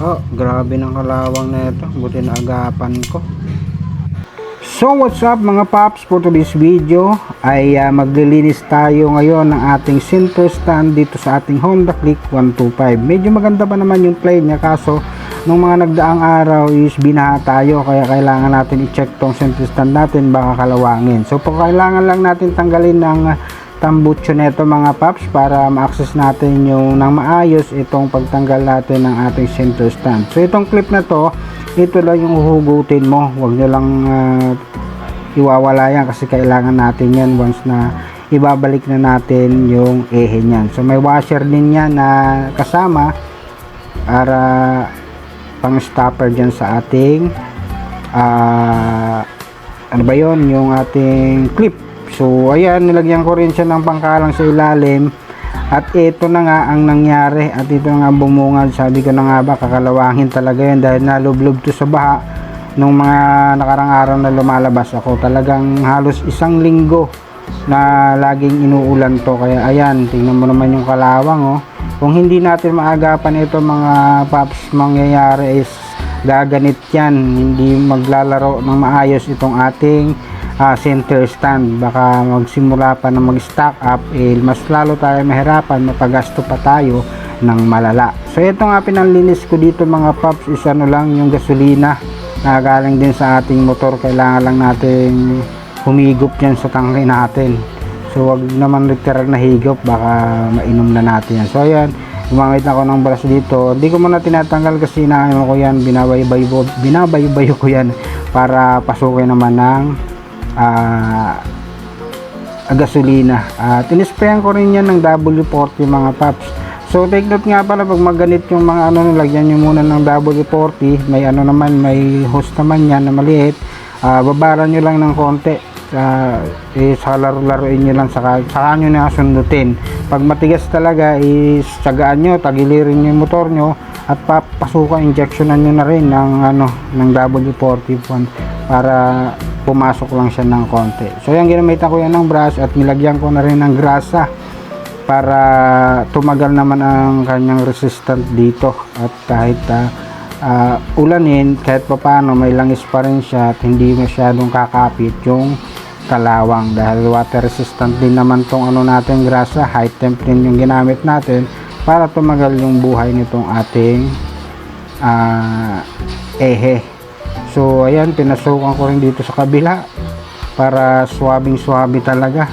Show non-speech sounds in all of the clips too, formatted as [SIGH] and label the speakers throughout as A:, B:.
A: Oh, grabe ng kalawang na ito. Buti na agapan ko. So what's up mga paps for today's video ay ah, maglilinis tayo ngayon ng ating center stand dito sa ating Honda Click 125 medyo maganda pa naman yung play niya kaso nung mga nagdaang araw is binaha tayo kaya kailangan natin i-check tong center stand natin baka kalawangin so kailangan lang natin tanggalin ng ah, tambucho neto mga paps para ma-access natin yung nang maayos itong pagtanggal natin ng ating center stand. So itong clip na to ito lang yung huhugutin mo. Huwag nyo lang ah, iwawala yan kasi kailangan natin yan once na ibabalik na natin yung ehe niyan. So may washer din yan na kasama para pang stopper dyan sa ating ah, ano ba yon yung ating clip so ayan nilagyan ko rin siya ng pangkalang sa ilalim. At ito na nga ang nangyari. At ito na nga bumungad. Sabi ko na nga ba kakalawangin talaga yun dahil nalublob to sa baha nung mga nakarang araw na lumalabas. Ako talagang halos isang linggo na laging inuulan to. Kaya ayan tingnan mo naman yung kalawang oh. Kung hindi natin maagapan ito mga paps mangyayari is gaganit yan. Hindi maglalaro ng maayos itong ating ah, center stand baka magsimula pa na mag stock up eh, mas lalo tayo mahirapan mapagasto pa tayo ng malala. So ito nga pinanlinis ko dito mga paps is ano lang yung gasolina na galing din sa ating motor. Kailangan lang natin humigop yan sa tangke natin. So wag naman literal na higop baka mainom na natin yan. So ayan gumamit ako ng brush dito. Hindi ko muna tinatanggal kasi inaano ko yan binabaybay binabaybay ko yan para pasukin naman ng ah, gasolina. At inisprayan ko rin yan ng W40 mga paps. So take note nga pala pag maganit yung mga ano lagyan nyo muna ng W40 may ano naman may hose naman yan na maliit Ah, babaran nyo lang ng konti. Uh, eh, sa laro-laruin nyo lang saka, saka nyo na sundutin. Pag matigas talaga is tsagaan nyo tagilirin nyo yung motor nyo at papasukan injectionan nyo na rin ng ano ng W40 para pumasok lang siya ng konti. So yan ginamitan ko yan ng brush at nilagyan ko na rin ng grasa para tumagal naman ang kanyang resistant dito. At kahit ah, ah, ulanin kahit pa paano may langis pa rin siya at hindi masyadong kakapit yung kalawang. Dahil water resistant din naman tong ano natin grasa. High temp din yung ginamit natin para tumagal yung buhay nitong ating ah, ehe so ayan pinasukan ko rin dito sa kabila para swabing swabe talaga.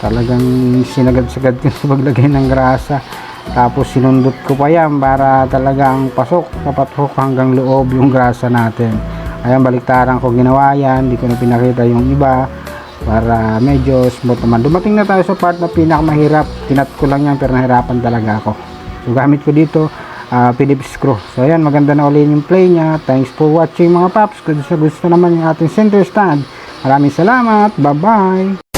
A: Talagang sinagad-sagad ko [LAUGHS] sa paglagay ng grasa. Tapos sinundot ko pa yan para talagang pasok papatok hanggang loob yung grasa natin. Ayan baliktaran ko ginawa yan. Hindi ko na pinakita yung iba para medyo smooth naman. Dumating na tayo sa part na pinakamahirap. Tinat ko lang yan pero nahirapan talaga ako. So gamit ko dito ah, Phillips screw so ayan maganda na ulit yung play nya thanks for watching mga paps. Kung gusto naman yung ating center stand. Maraming salamat. Bye bye